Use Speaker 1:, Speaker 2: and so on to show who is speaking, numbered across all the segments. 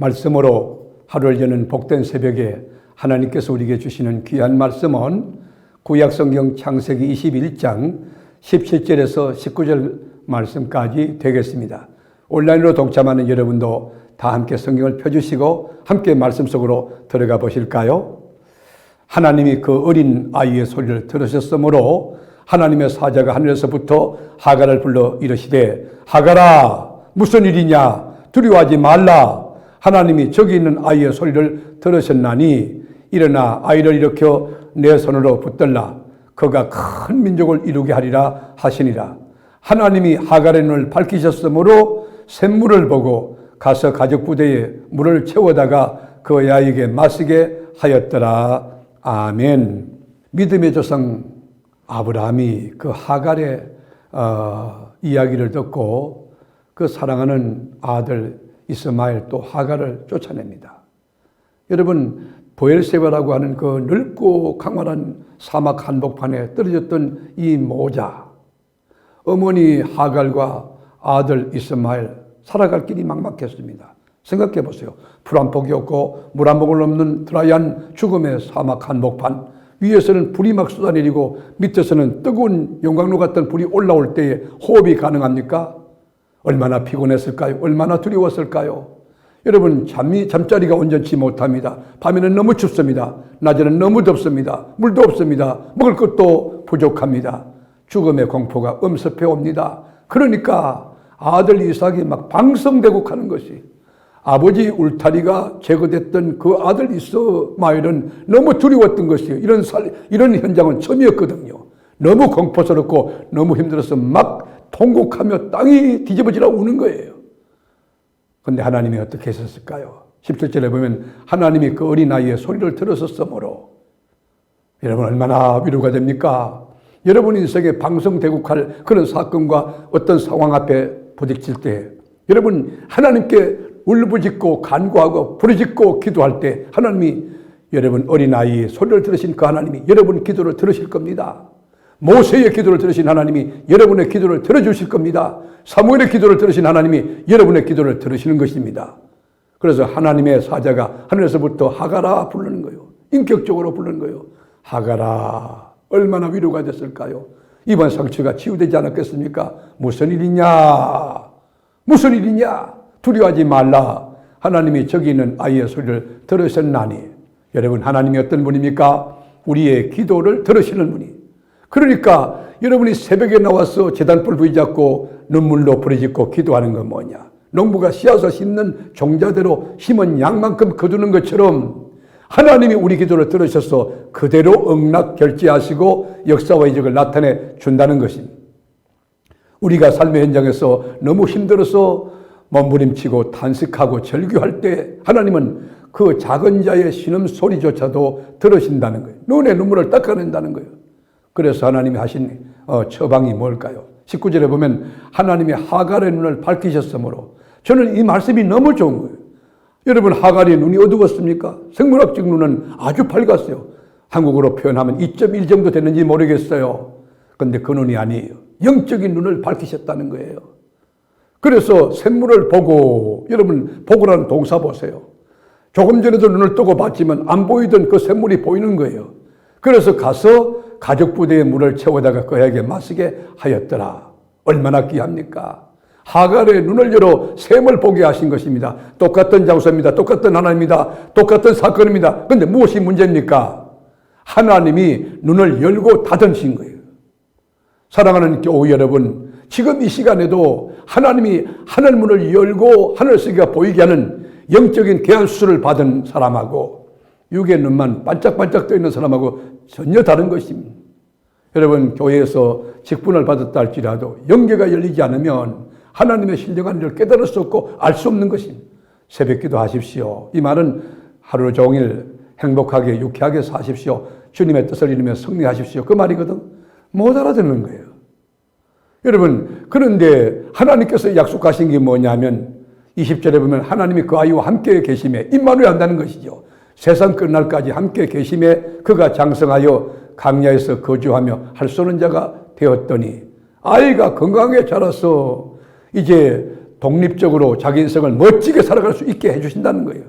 Speaker 1: 말씀으로 하루를 여는 복된 새벽에 하나님께서 우리에게 주시는 귀한 말씀은 구약성경 창세기 21장 17절에서 19절 말씀까지 되겠습니다. 온라인으로 동참하는 여러분도 다 함께 성경을 펴주시고 함께 말씀 속으로 들어가 보실까요? 하나님이 그 어린 아이의 소리를 들으셨으므로 하나님의 사자가 하늘에서부터 하가를 불러 이르시되 하가라 무슨 일이냐 두려워하지 말라 하나님이 저기 있는 아이의 소리를 들으셨나니 일어나 아이를 일으켜 내 손으로 붙들라. 그가 큰 민족을 이루게 하리라 하시니라. 하나님이 하갈의 눈을 밝히셨으므로 샘물을 보고 가서 가족 부대에 물을 채워다가 그 아이에게 마시게 하였더라. 아멘. 믿음의 조상 아브라함이 그 하갈의 어, 이야기를 듣고 그 사랑하는 아들 이스마엘 또 하갈을 쫓아냅니다. 여러분 보엘세바라고 하는 그 넓고 강활한 사막 한복판에 떨어졌던 이 모자 어머니 하갈과 아들 이스마엘 살아갈 길이 막막했습니다. 생각해 보세요. 풀 한 폭이 없고 물 한 모금 없는 드라이한 죽음의 사막 한복판 위에서는 불이 막 쏟아내리고 밑에서는 뜨거운 용광로 같은 불이 올라올 때에 호흡이 가능합니까? 얼마나 피곤했을까요? 얼마나 두려웠을까요? 여러분 잠이 잠자리가 온전치 못합니다. 밤에는 너무 춥습니다. 낮에는 너무 덥습니다. 물도 없습니다. 먹을 것도 부족합니다. 죽음의 공포가 엄습해 옵니다. 그러니까 아들 이삭이 막 방성대국하는 것이 아버지 울타리가 제거됐던 그 아들 이스마엘은 너무 두려웠던 것이에요. 이런 살, 이런 현장은 처음이었거든요. 너무 공포스럽고 너무 힘들어서 막 통곡하며 땅이 뒤집어지라 우는 거예요. 근데 하나님이 어떻게 하셨을까요? 17절에 보면 하나님이 그 어린아이의 소리를 들었었으므로 여러분 얼마나 위로가 됩니까? 여러분 인생에 방송대국할 그런 사건과 어떤 상황 앞에 부딪힐 때 여러분 하나님께 울부짖고 간구하고 부르짖고 기도할 때 하나님이 여러분 어린아이의 소리를 들으신 그 하나님이 여러분 기도를 들으실 겁니다. 모세의 기도를 들으신 하나님이 여러분의 기도를 들어주실 겁니다. 사무엘의 기도를 들으신 하나님이 여러분의 기도를 들으시는 것입니다. 그래서 하나님의 사자가 하늘에서부터 하가라 부르는 거예요. 인격적으로 부르는 거예요. 하가라. 얼마나 위로가 됐을까요? 이번 상처가 치유되지 않았겠습니까? 무슨 일이냐? 무슨 일이냐? 두려워하지 말라. 하나님이 저기 있는 아이의 소리를 들으셨나니. 여러분, 하나님이 어떤 분입니까? 우리의 기도를 들으시는 분이. 그러니까 여러분이 새벽에 나와서 재단불 부이잡고 눈물로 부르짖고 기도하는 건 뭐냐? 농부가 씨앗을 심는 종자대로 심은 양만큼 거두는 것처럼 하나님이 우리 기도를 들으셔서 그대로 응낙 결제하시고 역사와 이적을 나타내 준다는 것입니다. 우리가 삶의 현장에서 너무 힘들어서 몸부림치고 탄식하고 절규할 때 하나님은 그 작은 자의 신음 소리조차도 들으신다는 거예요. 눈에 눈물을 닦아낸다는 거예요. 그래서 하나님이 하신 어, 처방이 뭘까요? 19절에 보면 하나님이 하갈의 눈을 밝히셨으므로 저는 이 말씀이 너무 좋은 거예요. 여러분 하갈의 눈이 어두웠습니까? 생물학적 눈은 아주 밝았어요. 한국어로 표현하면 2.1 정도 되는지 모르겠어요. 근데 그 눈이 아니에요. 영적인 눈을 밝히셨다는 거예요. 그래서 샘물을 보고 여러분 보고라는 동사 보세요. 조금 전에도 눈을 뜨고 봤지만 안 보이던 그 샘물이 보이는 거예요. 그래서 가서 가족 부대에 물을 채워다가 그에게 마시게 하였더라. 얼마나 귀합니까? 하갈의 눈을 열어 샘을 보게 하신 것입니다. 똑같은 장소입니다. 똑같은 하나님입니다. 똑같은 사건입니다. 근데 무엇이 문제입니까? 하나님이 눈을 열고 닫으신 거예요. 사랑하는 교우 여러분, 지금 이 시간에도 하나님이 하늘 문을 열고 하늘 세계가 보이게 하는 영적인 개안 수술을 받은 사람하고 육의 눈만 반짝반짝 떠 있는 사람하고 전혀 다른 것입니다. 여러분, 교회에서 직분을 받았다 할지라도 영계가 열리지 않으면 하나님의 신령한 일을 깨달을 수 없고 알 수 없는 것입니다. 새벽 기도 하십시오. 이 말은 하루 종일 행복하게 유쾌하게 사십시오. 주님의 뜻을 이루며 승리하십시오. 그 말이거든. 못 알아듣는 거예요. 여러분, 그런데 하나님께서 약속하신 게 뭐냐면 20절에 보면 하나님이 그 아이와 함께 계심에 임마누엘 한다는 것이죠. 세상 끝날까지 함께 계심에 그가 장성하여 강야에서 거주하며 할수 없는 자가 되었더니 아이가 건강하게 자라서 이제 독립적으로 자기 인생을 멋지게 살아갈 수 있게 해주신다는 거예요.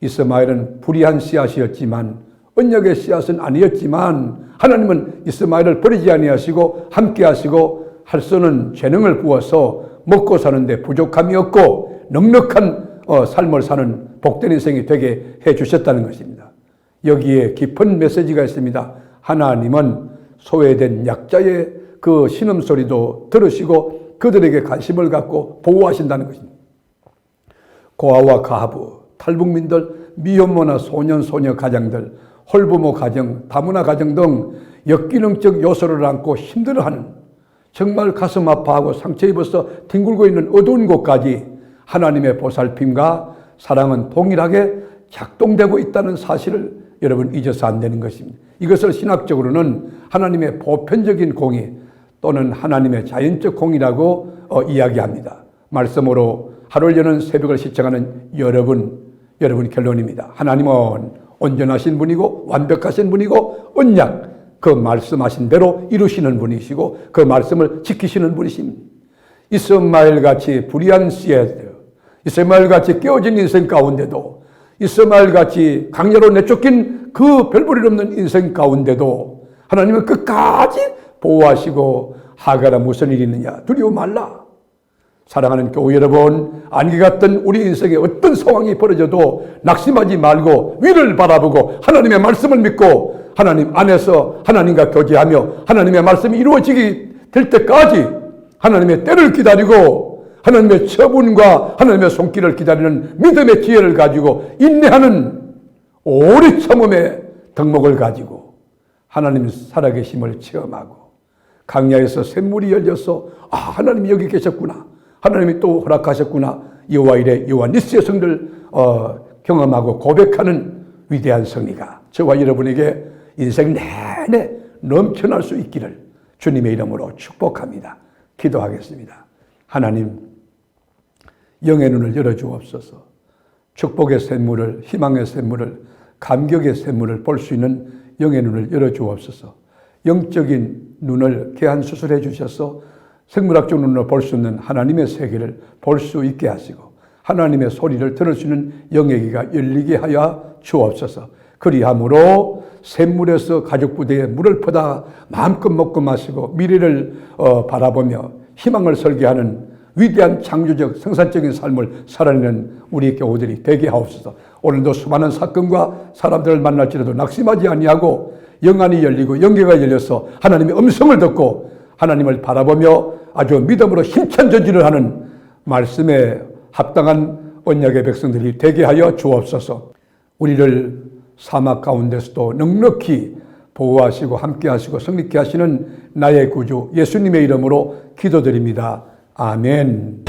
Speaker 1: 이스마엘은 불의한 씨앗이었지만 언약의 씨앗은 아니었지만 하나님은 이스마엘을 버리지 아니하시고 함께 하시고 할 수는 재능을 부어서 먹고 사는데 부족함이 없고 넉넉한 어, 삶을 사는 복된 인생이 되게 해 주셨다는 것입니다. 여기에 깊은 메시지가 있습니다. 하나님은 소외된 약자의 그 신음소리도 들으시고 그들에게 관심을 갖고 보호하신다는 것입니다. 고아와 가부, 탈북민들, 미혼모나 소년, 소녀 가정들, 홀부모 가정, 다문화 가정 등 역기능적 요소를 안고 힘들어하는 정말 가슴 아파하고 상처 입어서 뒹굴고 있는 어두운 곳까지 하나님의 보살핌과 사랑은 동일하게 작동되고 있다는 사실을 여러분 잊어서 안 되는 것입니다. 이것을 신학적으로는 하나님의 보편적인 공의 또는 하나님의 자연적 공이라고 어, 이야기합니다. 말씀으로 하루를 여는 새벽을 시청하는 여러분, 여러분 결론입니다. 하나님은 온전하신 분이고 완벽하신 분이고 언약 그 말씀하신 대로 이루시는 분이시고 그 말씀을 지키시는 분이십니다. 이스마엘 같이 불의한 씨앗, 이스마엘 같이 깨어진 인생 가운데도 이스마엘 같이 강제로 내쫓긴 그 별볼일 없는 인생 가운데도 하나님은 끝까지 보호하시고 하가라 무슨 일이 있느냐 두려워 말라. 사랑하는 교회 여러분, 안개 같던 우리 인생에 어떤 상황이 벌어져도 낙심하지 말고 위를 바라보고 하나님의 말씀을 믿고 하나님 안에서 하나님과 교제하며 하나님의 말씀이 이루어지게 될 때까지 하나님의 때를 기다리고 하나님의 처분과 하나님의 손길을 기다리는 믿음의 지혜를 가지고 인내하는 오래 참음의 덕목을 가지고 하나님 살아계심을 체험하고 강야에서 샘물이 열려서 아 하나님이 여기 계셨구나 하나님이 또 허락하셨구나 여호와 이래 여호와 니스의 성들 어, 경험하고 고백하는 위대한 성리가 저와 여러분에게 인생 내내 넘쳐날 수 있기를 주님의 이름으로 축복합니다. 기도하겠습니다. 하나님 영의 눈을 열어 주옵소서. 축복의 샘물을 희망의 샘물을 감격의 샘물을 볼 수 있는 영의 눈을 열어 주옵소서. 영적인 눈을 개한 수술해 주셔서 생물학적 눈으로 볼 수 있는 하나님의 세계를 볼 수 있게 하시고 하나님의 소리를 들을 수 있는 영의 귀가 열리게 하여 주옵소서. 그리함으로 샘물에서 가족 부대에 물을 퍼다 마음껏 먹고 마시고 미래를 어, 바라보며 희망을 설계하는 위대한 창조적 생산적인 삶을 살아내는 우리 교우들이 되게 하옵소서. 오늘도 수많은 사건과 사람들을 만날지라도 낙심하지 아니하고 영안이 열리고 영계가 열려서 하나님의 음성을 듣고 하나님을 바라보며 아주 믿음으로 힘찬 전진을 하는 말씀에 합당한 언약의 백성들이 되게 하여 주옵소서. 우리를 사막 가운데서도 넉넉히 보호하시고 함께하시고 성립케 하시는 나의 구주 예수님의 이름으로 기도드립니다. 아멘.